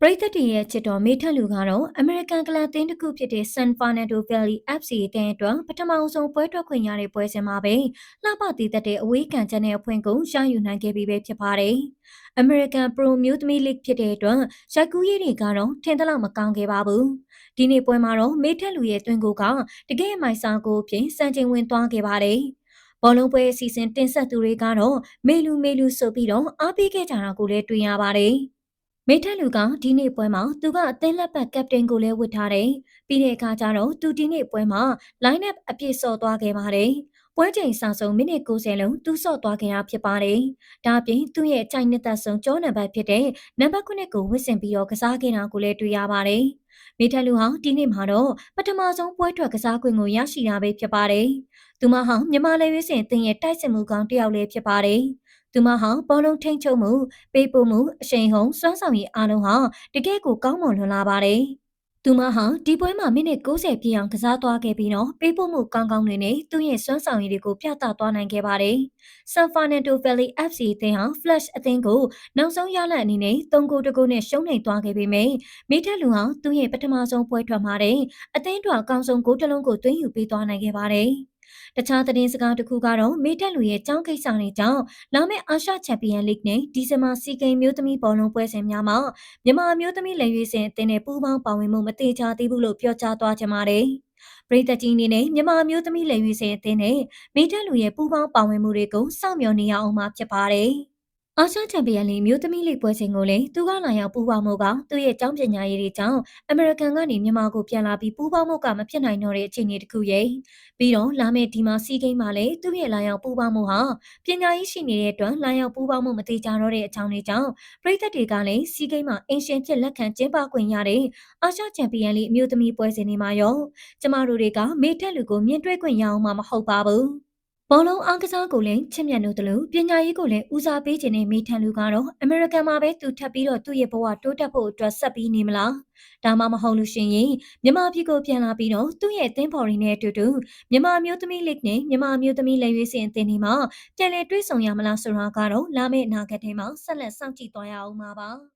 ပရိသတ်တွေရဲ့ချစ်တော်မေထက်လူကတော့အမေရိကန်ကလပ်တင်းတစ်ခုဖြစ်တဲ့ San Fernando Valley FC အသင်းအတွက်ပထမအဆုံးပွဲထွက်ခွင့်ရတဲ့ပွဲစဉ်မှာပဲလှပတည်သက်တဲ့အဝေးခံချက်နဲ့အဖွင့်ကိုရယူနိုင်ခဲ့ပြီပဲဖြစ်ပါတယ်။ American Pro မျိုးသမီး League ဖြစ်တဲ့အတွက်ရိုက်ကူးရေးတွေကတော့ထင်သလောက်မကောင်းခဲ့ပါဘူး။ဒီနေ့ပွဲမှာတော့မေထက်လူရဲ့တွင်ကိုကတကယ်မိုက်စာကိုအဖြစ်စံချိန်ဝင်သွားခဲ့ပါတယ်။ဘောလုံးပွဲအစီအစဉ်တင်ဆက်သူတွေကတော့မေလူမေလူဆိုပြီးတော့အားပေးခဲ့ကြတာကိုလည်းတွေ့ရပါတယ်။ မေထက်လူကဒီနေ့ပွဲမှာသူကအသင်းလက်ပတ်ကပတိန်ကိုလည်းဝတ်ထားတယ်။ပြီးတဲ့အခါကျတော့သူဒီနေ့ပွဲမှာ line up အပြည့်စော့သွားခဲ့ပါတယ်။ပွဲချိန်စာဆုံးမိနစ်90လုံးသူစော့သွားခဲ့တာဖြစ်ပါတယ်။ဒါအပြင်သူ့ရဲ့အကြိုက်နှစ်သက်ဆုံးကျောနံပါတ်ဖြစ်တဲ့နံပါတ်9ကိုဝတ်ဆင်ပြီးတော့ကစားခဲ့တာကိုလည်းတွေ့ရပါတယ်။မေထက်လူဟာဒီနေ့မှာတော့ပထမဆုံးပွဲထွက်ကစားခွင့်ကိုရရှိတာပဲဖြစ်ပါတယ်။သူမဟာမြန်မာလေရွေးစင်အသင်းရဲ့တိုက်စစ်မှုကောင်တယောက်လည်းဖြစ်ပါတယ်။ သူမဟာဘောလုံးထိန်ချုပ်မှုပေးပို့မှုအရှိန်ဟုန်စွမ်းဆောင်ရည်အားလုံးဟာတကယ့်ကိုကောင်းမွန်လွန်လာပါတယ်။သူမဟာဒီပွဲမှာမိနစ်60ပြည့်အောင်ကစားသွားခဲ့ပြီးတော့ပေးပို့မှုကောင်းကောင်းတွေနဲ့သူ့ရဲ့စွမ်းဆောင်ရည်တွေကိုပြသသွားနိုင်ခဲ့ပါတယ်။ San Fernando Valley FC အသင်းဟာ Flash အသင်းကိုနောက်ဆုံးရလဒ်အနေနဲ့3ဂိုးတဂိုးနဲ့ရှုံးနိမ့်သွားခဲ့ပေမယ့်မိထက်လူဟာသူ့ရဲ့ပထမဆုံးပွဲထွက်မှာတဲ့အသင်းတော်အကောင်းဆုံးဂိုးတစ်လုံးကိုသွင်းယူပေးသွားနိုင်ခဲ့ပါတယ်။ တခြားသတင်းစကားတစ်ခုကတော့မေတက်လူရဲ့ကြောင်းကိစ္စတွေကြောင့်လာမယ့်အာရှချန်ပီယံလိဂ်နဲ့ဒီဇင်ဘာစီဂိမ်းမျိုးသမီးဘောလုံးပွဲစဉ်များမှာမြန်မာမျိုးသမီးလက်ရွေးစင်အသင်းနဲ့ပူးပေါင်းပါဝင်မှုမသေးချာသေးဘူးလို့ပြောကြားသွားကြပါတယ်ပရိသတ်ကြီးအနေနဲ့မြန်မာမျိုးသမီးလက်ရွေးစင်အသင်းနဲ့မေတက်လူရဲ့ပူးပေါင်းပါဝင်မှုတွေကိုစောင့်မျှော်နေရအောင်မှာဖြစ်ပါတယ်။ အာရှချန်ပီယံလိမျိုးသမီးလိပွဲစဉ်ကိုလည်းသူကလာရောက်ပူးပေါင်းမှုကသူ့ရဲ့ကျောင်းပညာရေးတွေကြောင့်အမေရိကန်ကနေမြန်မာကိုပြန်လာပြီးပူးပေါင်းမှုကမဖြစ်နိုင်တော့တဲ့အခြေအနေတစ်ခုရဲ့ပြီးတော့လာမယ့်ဒီမှာစီးကိန်းမှာလည်းသူ့ရဲ့လာရောက်ပူးပေါင်းမှုဟာပညာရေးရှိနေတဲ့အတွက်လာရောက်ပူးပေါင်းမှုမတိကျတော့တဲ့အကြောင်းတွေကြောင့်ပြည်သက်တွေကလည်းစီးကိန်းမှာအင်ရှင်ဖြစ်လက်ခံကျင်းပခွင့်ရတဲ့အာရှချန်ပီယံလိအမျိုးသမီးပွဲစဉ်တွေမှာရောကျမတို့တွေကမေထက်လူကိုမြင်တွေ့ခွင့်ရအောင်မှမဟုတ်ပါဘူး ဘောလုံးအားကစားကိုလည်းချစ်မြတ်လို့တလို့ပညာရေးကိုလည်းဦးစားပေးခြင်းနဲ့မိထန်လူကတော့အမေရိကန်မှာပဲသူထပ်ပြီးတော့သူ့ရဲ့ဘဝတိုးတက်ဖို့အတွက်ဆက်ပြီးနေမလားဒါမှမဟုတ်လို့ရှိရင်မြန်မာပြည်ကိုပြန်လာပြီးတော့သူ့ရဲ့သင်းဖော်ရင်းနဲ့အတူတူမြန်မာမျိုးသမီးလိနဲ့မြန်မာမျိုးသမီးလက်ရွေးစင်အသင်းဒီမှာပြန်လည်တွေ့ဆုံရမလားဆိုတာကတော့လာမယ့်အနာဂတ်ထဲမှာဆက်လက်စောင့်ကြည့်သွားရအောင်ပါ